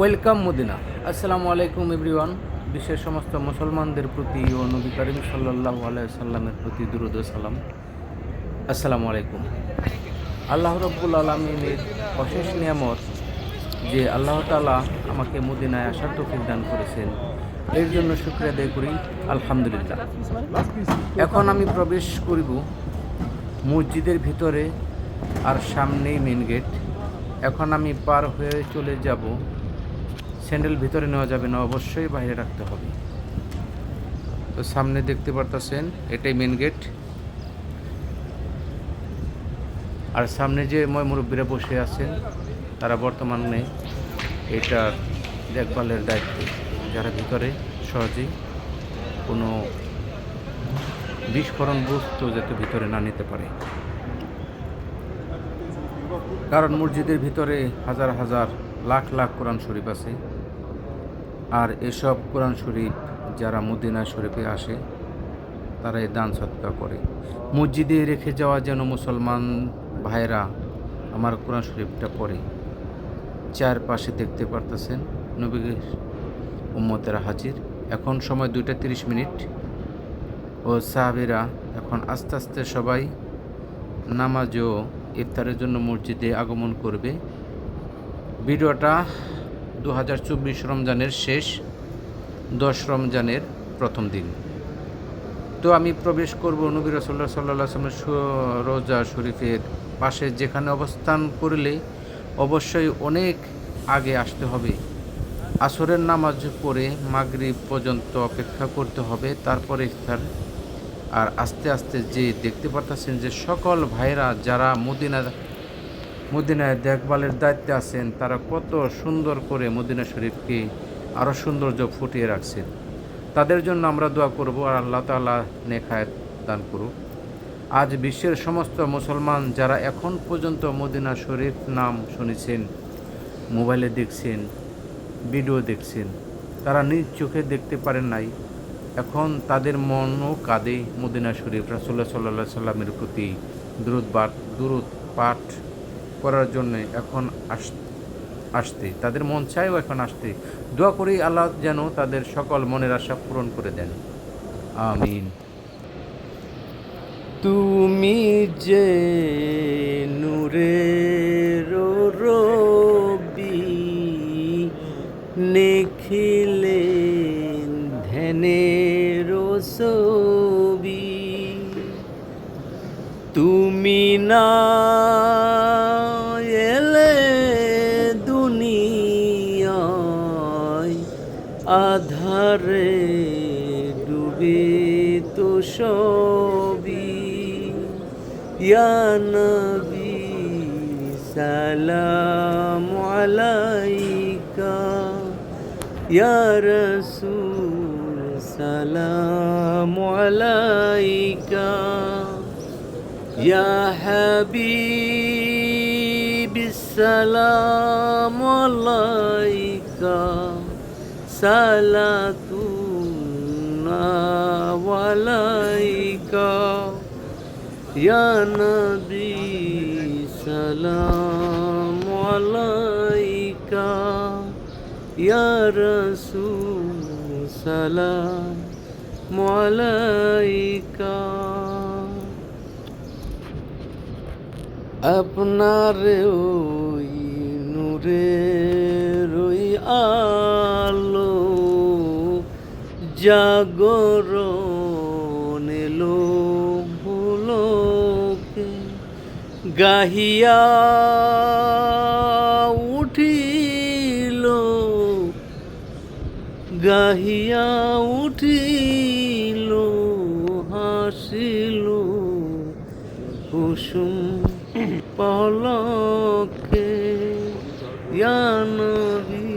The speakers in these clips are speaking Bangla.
Welcome Medina. আসসালামু আলাইকুম এভরিওয়ান। বিশ্বের সমস্ত মুসলমানদের প্রতি ও নবী করিম সাল্লাহ সাল্লামের প্রতি দুরুদ সালাম। আসসালামু আলাইকুম। আল্লাহ রব্বুল আলমিনের অশেষ নিয়ামত যে আল্লাহ তালা আমাকে মদিনায় আসার তৌফিক দান করেছেন, এর জন্য শুক্রিয়া আদায় করি। আলহামদুলিল্লাহ। এখন আমি প্রবেশ করিব মসজিদের ভিতরে আর সামনেই মেন গেট এখন আমি পার হয়ে চলে যাব স্যান্ডেল ভিতরে নেওয়া যাবে না, অবশ্যই বাইরে রাখতে হবে। তো সামনে দেখতে পারতেছেন, এটাই মেন গেট আর সামনে যে ময় মুরব্বীরা বসে আছেন, তারা বর্তমানে এটার দেখভালের দায়িত্ব। যারা ভিতরে, সহজেই কোনো বিস্ফোরণ বস্তু যাতে ভিতরে না নিতে পারে। কারণ মসজিদের ভিতরে হাজার হাজার লাখ লাখ কোরআন শরীফ আছে। আর এসব কোরআন শরীফ যারা মদিনা শরীফে আসে তারা এই দান সৎকা করে। মসজিদে রেখে যাওয়া যেন মুসলমান ভাইরা আমার কোরআন শরীফটা পড়ে। চারপাশে দেখতে পারতেছেন নবী উম্মতেরা হাজির। এখন সময় দুইটা তিরিশ মিনিট। ও সাহাবিরা এখন আস্তে আস্তে সবাই নামাজ ও ইফতারের জন্য মসজিদে আগমন করবে। ভিডিওটা দু হাজার চব্বিশ রমজানের শেষ, দশ রমজানের প্রথম দিন। তো আমি প্রবেশ করব নবী রসল্লা সাল্লাহ আসলামের রোজা শরীফের পাশে, যেখানে অবস্থান করলে অবশ্যই অনেক আগে আসতে হবে। আসরের নামাজ পড়ে মাগরিব পর্যন্ত অপেক্ষা করতে হবে, তারপরে ইফতার। আর আস্তে আস্তে যে দেখতে পারতেছেন যে সকল ভাইরা যারা মদিনা মদিনায় দেখভালের দায়িত্বে আছেন, তারা কত সুন্দর করে মদিনা শরীফকে আরও সৌন্দর্য ফুটিয়ে রাখছেন। তাদের জন্য আমরা দোয়া করব, আর আল্লাহ তাআলা নেখায়ত দান করুক। আজ বিশ্বের সমস্ত মুসলমান যারা এখন পর্যন্ত মদিনা শরীফ নাম শুনেছেন, মোবাইলে দেখছেন, ভিডিও দেখছেন, তারা নিজ চোখে দেখতে পারেন নাই। এখন তাদের মনও কাঁদে মদিনা শরীফ। রাসুল্লাহ সাল্লাহ সাল্লামের প্রতি দূরত বাট দূরত পাঠ করার জন্য এখন আস, আসতে। তাদের মন চায়ও এখন আসতে। দোয়া করি আল্লাহ যেন তাদের সকল মনের আশা পূরণ করে দেন। আমিন। তুমি যে নূরের রবি, নিখিলেন ধ্যানের ছবি, তুমি না দুনিয়ায় আধারে ডুবে তো সবই। ইয়া নবী, সালাম আলাইকা। ইয়া রাসূল, সালাম আলাইকা। ইয়া হাবিব সালাম আলাইকা সালাতুল্লাহ আলাইকা ইয়া নবী সালাম আলাইকা। ইয়া রাসূল সালাম আলাইকা। আপনার ওই নূরের ওই আলো জাগরণ এলো ভুলোকে গাহিয়া উঠিল গাহিয়া উঠিল হাসিল কুসুম পলকে ইয়া নবী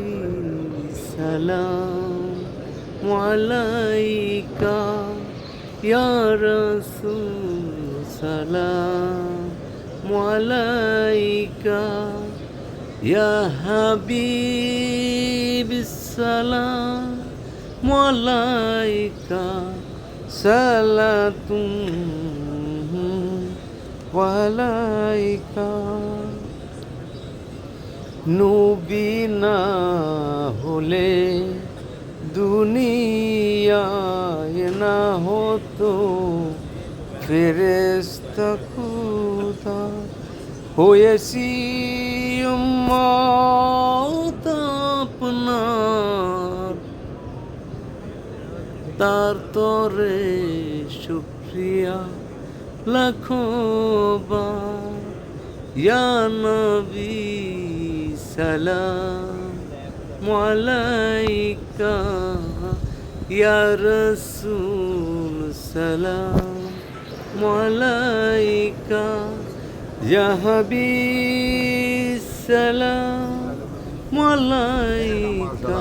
সালাম আলাইকা ইয়া রাসূল সালাম আলাইকা ইয়া হাবিব সালাম আলাইকা সালাতুম ওয়ালাইকা, নবী না হলে দুনিয়ায় না হতো ফেরেস্তা খুদা। হয়েছি উম্মত আপনার, তার তরে শুক্রিয়া। লাখো বার ইয়া নবী সালাম আলাইকা ইয়া রাসূল সালাম আলাইকা ইয়া হাবিব সালাম আলাইকা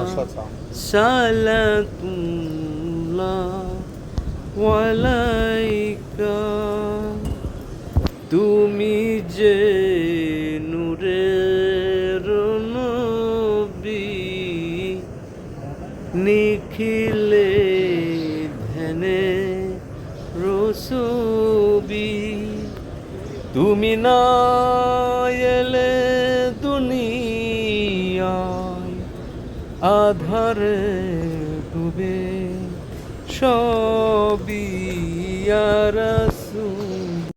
সালাতুল্লাহ ওয়ালাইকা তুমি যে নূরের নবী নিখিলে ধ্যানে রসবি। তুমি না এলে দুনিয়ায় আধারে ডুবে সবই আর